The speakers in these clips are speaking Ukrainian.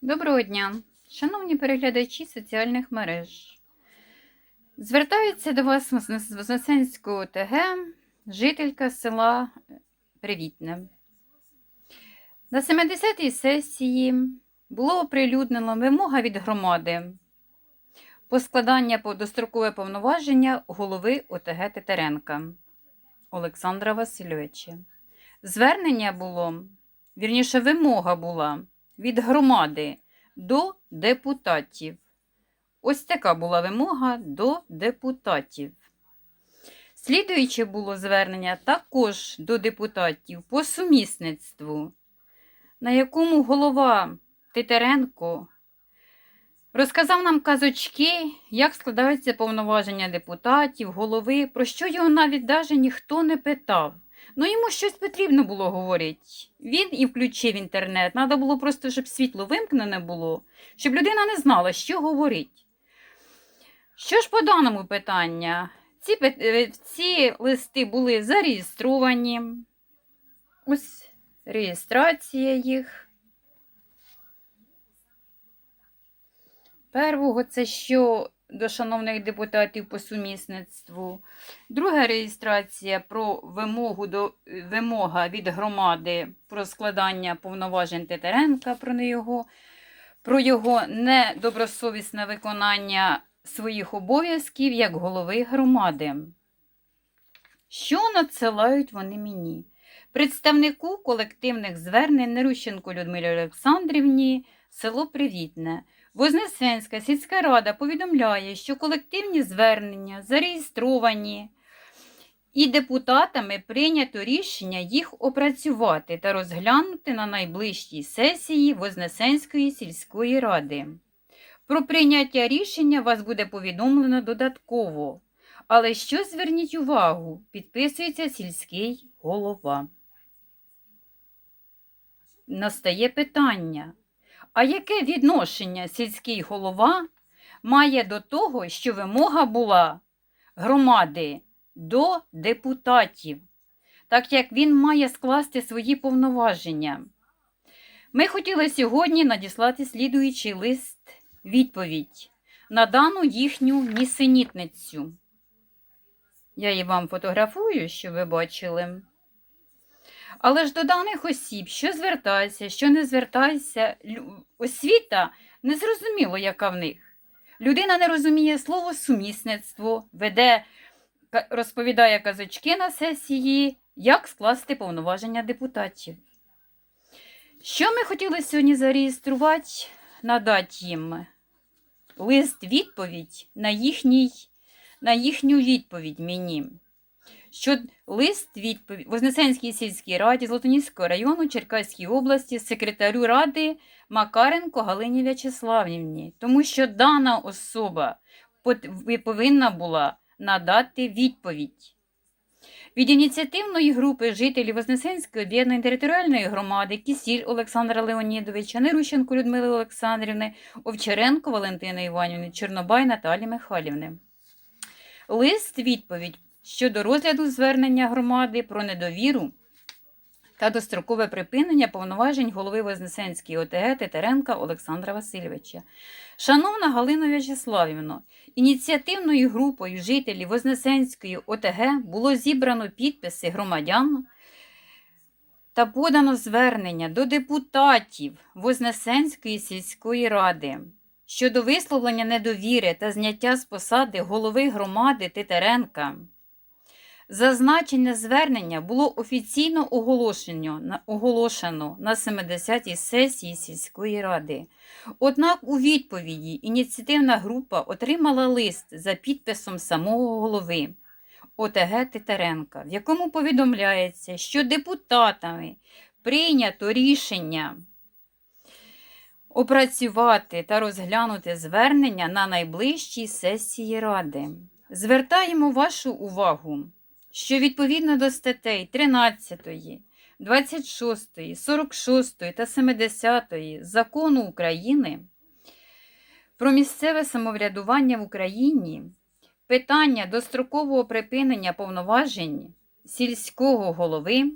Доброго дня, шановні переглядачі соціальних мереж. Звертається до вас з Вознесенського ОТГ жителька села Привітне. На 70-й сесії було оприлюднено вимога від громади по складання по дострокове повноваження голови ОТГ Тетеренка Олександра Васильовича. Звернення було, вірніше, вимога була від громади до депутатів. Ось така була вимога до депутатів. Слідуюче було звернення також до депутатів по сумісництву, на якому голова Титеренко розказав нам казочки, як складаються повноваження депутатів, голови, про що його навіть даже ніхто не питав. Ну, йому щось потрібно було говорити. Він і включив інтернет. Треба було просто, щоб світло вимкнене було, щоб людина не знала, що говорить. Що ж по даному питанню? Ці, е, ці листи були зареєстровані. Ось реєстрація їх. Первого це що до шановних депутатів по сумісництву. Друга реєстрація про вимогу до вимога від громади про складання повноважень Тетеренка про його, про його недобросовісне виконання своїх обов'язків як голови громади. Що надсилають вони мені? Представнику колективних звернень Нерущенко Людмилі Олександрівні, село Привітне. Вознесенська сільська рада повідомляє, що колективні звернення зареєстровані і депутатами прийнято рішення їх опрацювати та розглянути на найближчій сесії Вознесенської сільської ради. Про прийняття рішення вас буде повідомлено додатково. Але що зверніть увагу, підписується сільський голова. Настає питання. А яке відношення сільський голова має до того, що вимога була громади до депутатів, так як він має скласти свої повноваження? Ми хотіли сьогодні надіслати слідуючий лист відповідь на дану їхню нісенітницю. Я її вам фотографую, щоб ви бачили. Але ж до даних осіб, що звертайся, що не звертайся, лю- освіта незрозуміло, яка в них. Людина не розуміє слово сумісництво, веде, розповідає казочки на сесії, як скласти повноваження депутатів. Що ми хотіли сьогодні зареєструвати, надати їм лист-відповідь на, їхній, на їхню відповідь мені що лист відповідь Вознесенській сільській раді Златоніського району Черкаської області секретарю ради Макаренко Галині В'ячеславівні, тому що дана особа повинна була надати відповідь. Від ініціативної групи жителів Вознесенської об'єднаної територіальної громади Кісіль Олександра Леонідовича, Нерущенко Людмили Олександрівни, Овчаренко Валентини Іванівни, Чорнобай Наталі Михайлівни. Лист відповідь щодо розгляду звернення громади про недовіру та дострокове припинення повноважень голови Вознесенської ОТГ Тетеренка Олександра Васильовича. Шановна Галина В'ячеславівна, ініціативною групою жителів Вознесенської ОТГ було зібрано підписи громадян та подано звернення до депутатів Вознесенської сільської ради щодо висловлення недовіри та зняття з посади голови громади Титеренка. Зазначене звернення було офіційно оголошено оголошено на 70-й сесії сільської ради. Однак у відповіді ініціативна група отримала лист за підписом самого голови ОТГ Титаренка, в якому повідомляється, що депутатами прийнято рішення опрацювати та розглянути звернення на найближчій сесії Ради. Звертаємо вашу увагу, що відповідно до статей 13, 26, 46 та 70 Закону України про місцеве самоврядування в Україні питання дострокового припинення повноважень сільського голови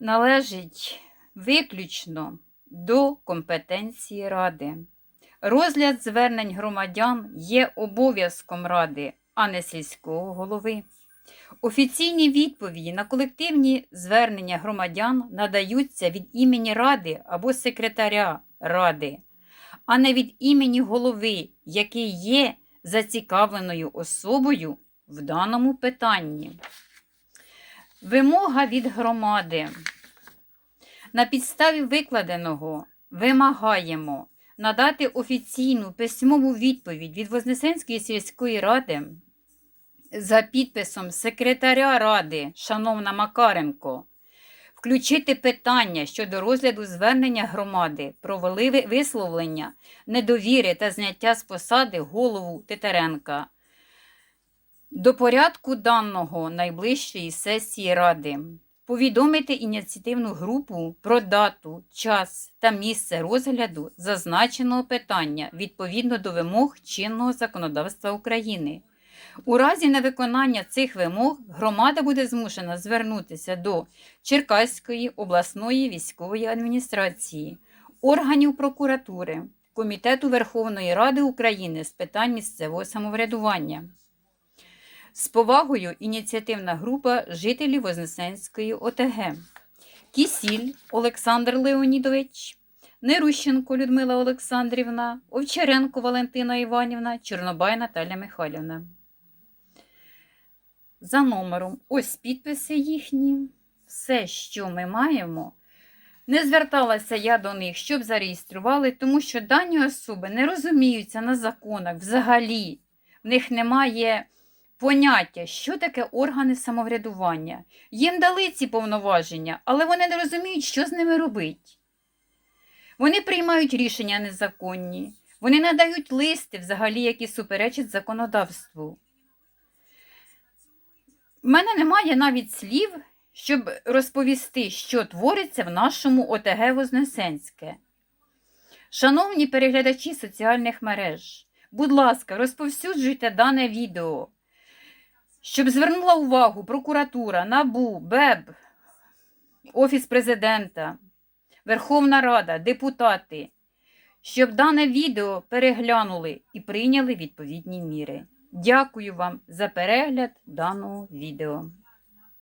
належить виключно до компетенції Ради. Розгляд звернень громадян є обов'язком Ради, а не сільського голови. Офіційні відповіді на колективні звернення громадян надаються від імені Ради або секретаря Ради, а не від імені голови, який є зацікавленою особою в даному питанні. Вимога від громади. На підставі викладеного вимагаємо надати офіційну письмову відповідь від Вознесенської сільської ради за підписом секретаря ради, шановна Макаренко, включити питання щодо розгляду звернення громади про висловлення недовіри та зняття з посади голову Титаренка до порядку даного найближчої сесії Ради. Повідомити ініціативну групу про дату, час та місце розгляду зазначеного питання відповідно до вимог чинного законодавства України. У разі невиконання цих вимог громада буде змушена звернутися до Черкаської обласної військової адміністрації, органів прокуратури, Комітету Верховної Ради України з питань місцевого самоврядування. З повагою ініціативна група жителів Вознесенської ОТГ. Кісіль Олександр Леонідович, Нерущенко Людмила Олександрівна, Овчаренко Валентина Іванівна, Чорнобай Наталя Михайлівна. За номером ось підписи їхні. Все, що ми маємо. Не зверталася я до них, щоб зареєстрували, тому що дані особи не розуміються на законах взагалі. В них немає поняття, що таке органи самоврядування. Їм дали ці повноваження, але вони не розуміють, що з ними робити. Вони приймають рішення незаконні, вони надають листи, взагалі, які суперечать законодавству. В мене немає навіть слів, щоб розповісти, що твориться в нашому ОТГ Вознесенське. Шановні переглядачі соціальних мереж, будь ласка, розповсюджуйте дане відео, щоб звернула увагу прокуратура, НАБУ, БЕБ, Офіс президента, Верховна Рада, депутати, щоб дане відео переглянули і прийняли відповідні міри. Дякую вам за перегляд даного відео.